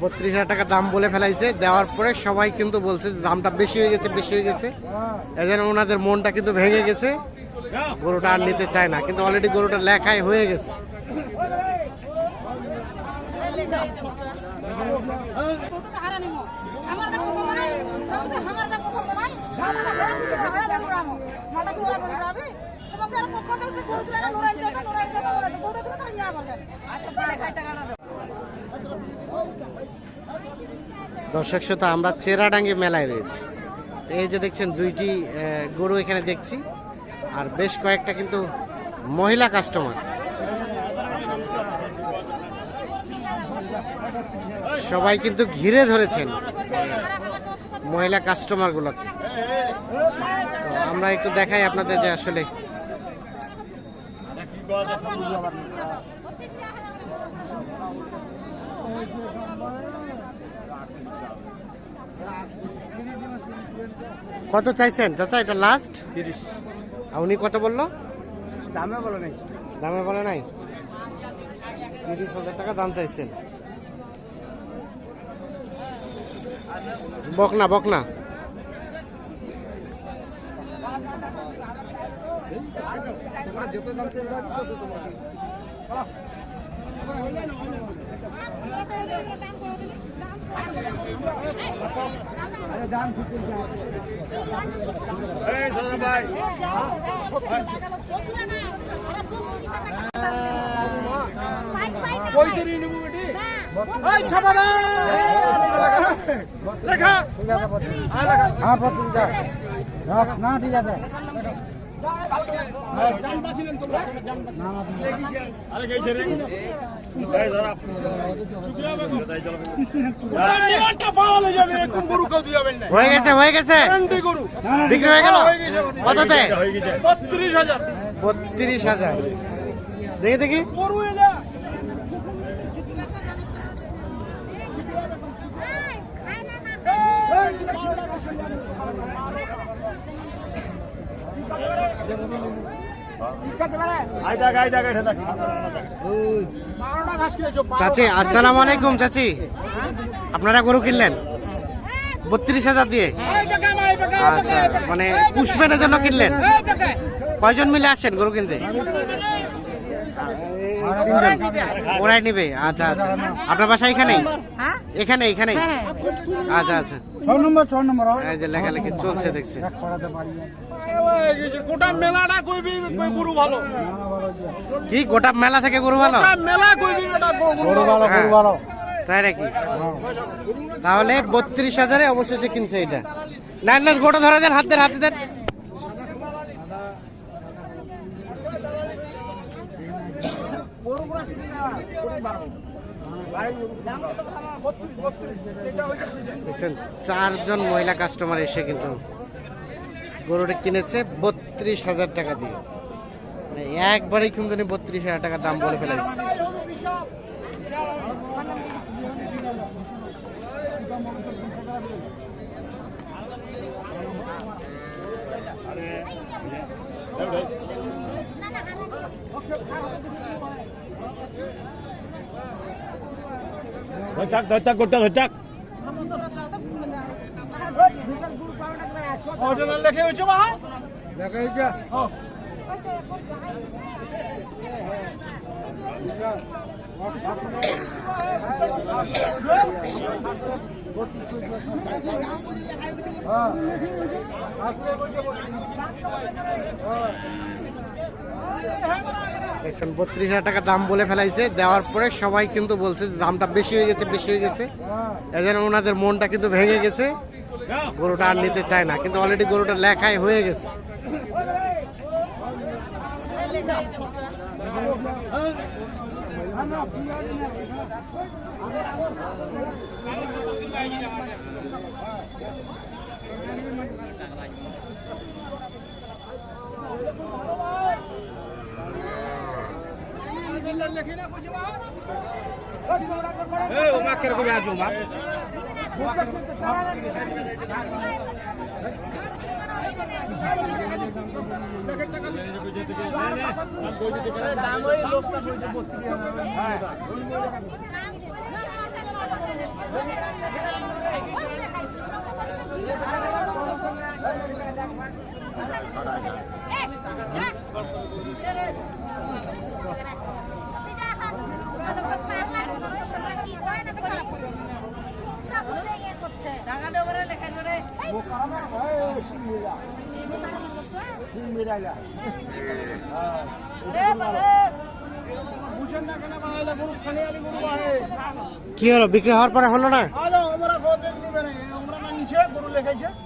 বত্রিশ হাজার টাকা দাম বলে ফেলাইছে দেওয়ার পরে সবাই কিন্তু বলছে দামটা বেশি হয়ে গেছে বেশি হয়ে গেছে এই জন্য ওনাদের মনটা কিন্তু ভেঙে গেছে গরুটা আর নিতে চায় না কিন্তু অলরেডি গরুটা লেখায় হয়ে গেছে আমারটা দর্শক শ্রোতা, আমরা চেরাডাঙ্গি মেলায় রয়েছি। এই যে দেখছেন, দুইটি গরু এখানে দেখছি। আর বেশ কয়েকটা কিন্তু মহিলা কাস্টমার সবাই কিন্তু ঘিরে ধরেছেন। মহিলা কাস্টমারগুলোকে তো আমরা একটু দেখাই আপনাদের যে আসলে কত চাইছেন? চাচা এটা লাস্ট তিরিশ। আর উনি কত বলল? দামে বলো নাই। দামে বলে নাই? তিরিশ হাজার টাকা দাম চাইছেন বকনা বকনা যত দাম চাইবে তত তোমার আরে দাম ঠিক এই দাদা ভাই পঁয়ত্রিশ নেব বেটি। না ঠিক আছে। হয়ে গেছে হয়ে গেছে। বিক্রি হয়ে গেল? কততে? বত্রিশ হাজার। বত্রিশ হাজার। দেখি দেখি। চাচি আসসালামু আলাইকুম চাচি। আপনারা গরু কিনলেন? বত্রিশ হাজার দিয়ে? আচ্ছা মানে পুষ্পেনের জন্য কিনলেন? কয়জন মিলে আসছেন গরু কিনতে? ওরাই নিবে আচ্ছা আচ্ছা। আপনার বাসা এখানেই? হ্যাঁ। এখানে এখানেই? আচ্ছা আচ্ছা। এই যে লেখালেখি চলছে দেখছে। গোটা মেলাটা কইবি গরু ভালো। কি গোটা মেলা থেকে গরু ভালো? মেলা কইবি গরু ভালো। হ্যাঁ। তাই নাকি? তাহলে বত্রিশ হাজারে অবশেষে কিনছে এটা। না না গোটা ধরে দেন হাত দেন হাতে দেন। দেখছেন, চারজন মহিলা কাস্টমার এসে কিন্তু গরুটা কিনেছে, বত্রিশ হাজার টাকা দিয়ে। মানে একবারেই কিন্তু বত্রিশ হাজার টাকা দাম বলে ফেলেছে। ধরতাক ধরতাক গোটা ধরতাক। লেখে হইছে বা লেখা হইছে বত্রিশ হাজার টাকা দাম বলে ফেলাইছে। দেওয়ার পরে সবাই কিন্তু বলছে দামটা বেশি হয়ে গেছে, বেশি হয়ে গেছে। এই জন্য ওনাদের মনটা কিন্তু ভেঙে গেছে। গরুটা আর নিতে চায় না, কিন্তু অলরেডি গরুটা লেখায় হয়ে গেছে। এই ও মাকের কবে আজু মা টাকা দেবো রে লেখা করে রে বাবা কি হলো বিক্রি হওয়ার পরে হলো না তোরা জোর করি না হ্যাঁ, তোরা তো খালি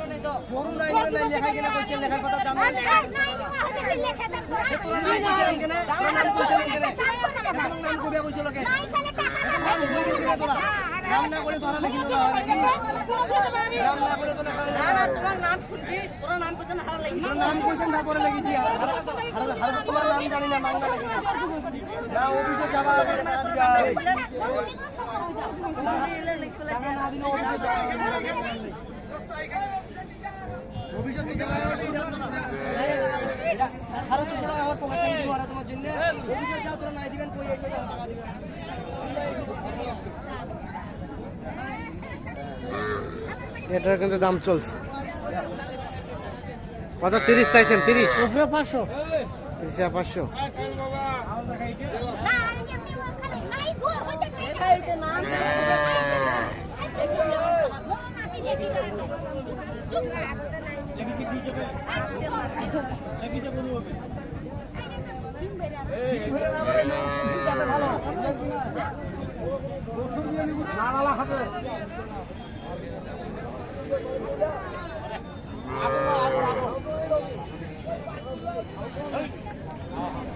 বারবার ঘুরি। তোরা কই যাবেন, কই যাবেন? গরু তো ওরা আমার দিবি নাকি? গরুটা হারা নিমো। পছন্দ নাই। তোরা বলছে, আমারটা পছন্দ নাই। মাথাটা ঘোরা দিছে, হারা ধরে রাখবে? তোমাকে আর প্রথম থেকে ঘুরে দিলে না, নুরাই যাবে, যাবে, নুরাই যাবে। গরুটা দিলে ইয়া। হ্যাঁ, গরু দিলে লেখাই টাকা এটার কিন্তু দাম চলছে। কত? তিরিশ চাইছেন তিরিশ? উপরে পাঁচশো। তিরিশ পাঁচশো।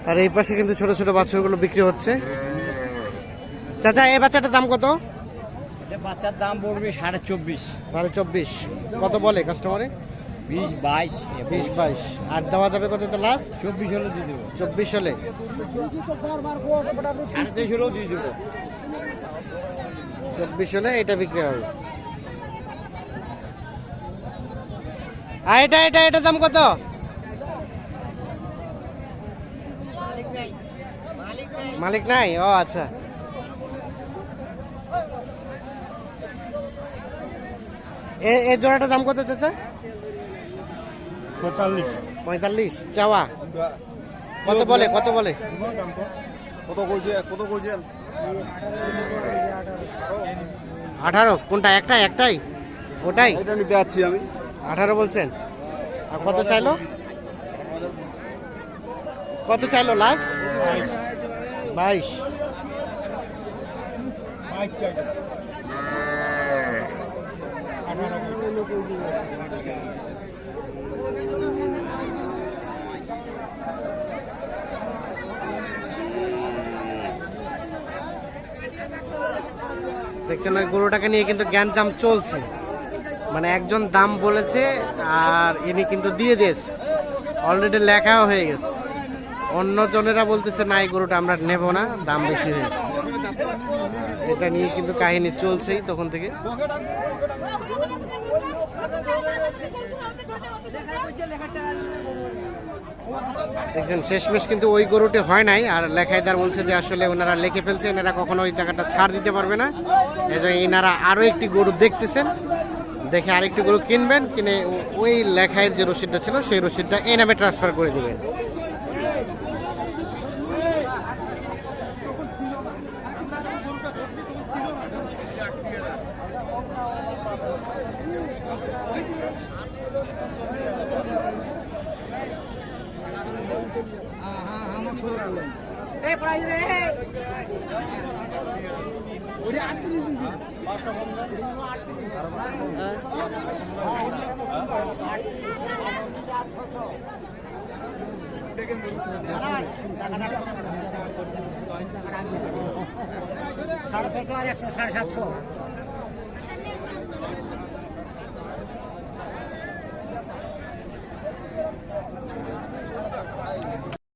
আর এই পাশে কিন্তু ছোট ছোট বাছুরগুলো বিক্রি হচ্ছে। চাচা এই বাচ্চাটার দাম কত? বাচ্চার দাম পড়বে সাড়ে চব্বিশ। সাড়ে চব্বিশ। কত বলে কাস্টমারে বিশ বাইশ বিশ বাইশ। আর দেওয়া যাবে কত তো লাস্ট চব্বিশ হলেও দিয়ে দেবো। চব্বিশ হলে। সাড়ে তেইশ হলেও দিয়ে দেবো। চব্বিশ হলে এটা বিক্রি হবে। আর এটা এটা এটা দাম কত? মালিক নাই? ও আচ্ছা। এ এ জোড়াটার দাম কত চাচা? পঁয়তাল্লিশ। চাওয়া? কত বলে কত বলে? কত কইছে কত কইছেন আঠারো। কোনটা একটাই একটাই? ওটাই? এটা নিতে যাচ্ছি আমি। আঠারো বলছেন। আর কত চাইলো? কত চাইলো লাস্ট? বাইশ। দেখছেন ওই গরুটাকে নিয়ে কিন্তু জ্ঞানজাম চলছে। মানে একজন দাম বলেছে আর ইনি কিন্তু দিয়ে দিয়েছে। অলরেডি লেখাও হয়ে গেছে। অন্য জনেরা বলতেছে, না, এই গরুটা আমরা নেব না, দাম বেশি হয়েছে। এটা নিয়ে কিন্তু কাহিনী চলছেই তখন থেকে। দেখছেন, শেষমেশ কিন্তু ওই গরুটি হয় নাই, আর লেখাই লেখাইদার বলছে যে আসলে ওনারা লিখে ফেলছে, এনারা কখনো ওই টাকাটা ছাড় দিতে পারবে না। এই জন্য এনারা আরও একটি গরু দেখতেছেন, দেখে আরেকটি গরু কিনবেন, কিনে ওই লেখায়ের যে রসিদটা ছিল, সেই রসিদটা এই নামে ট্রান্সফার করে দিবেন। সাড়ে ছশো আর একশো সাড়ে সাতশো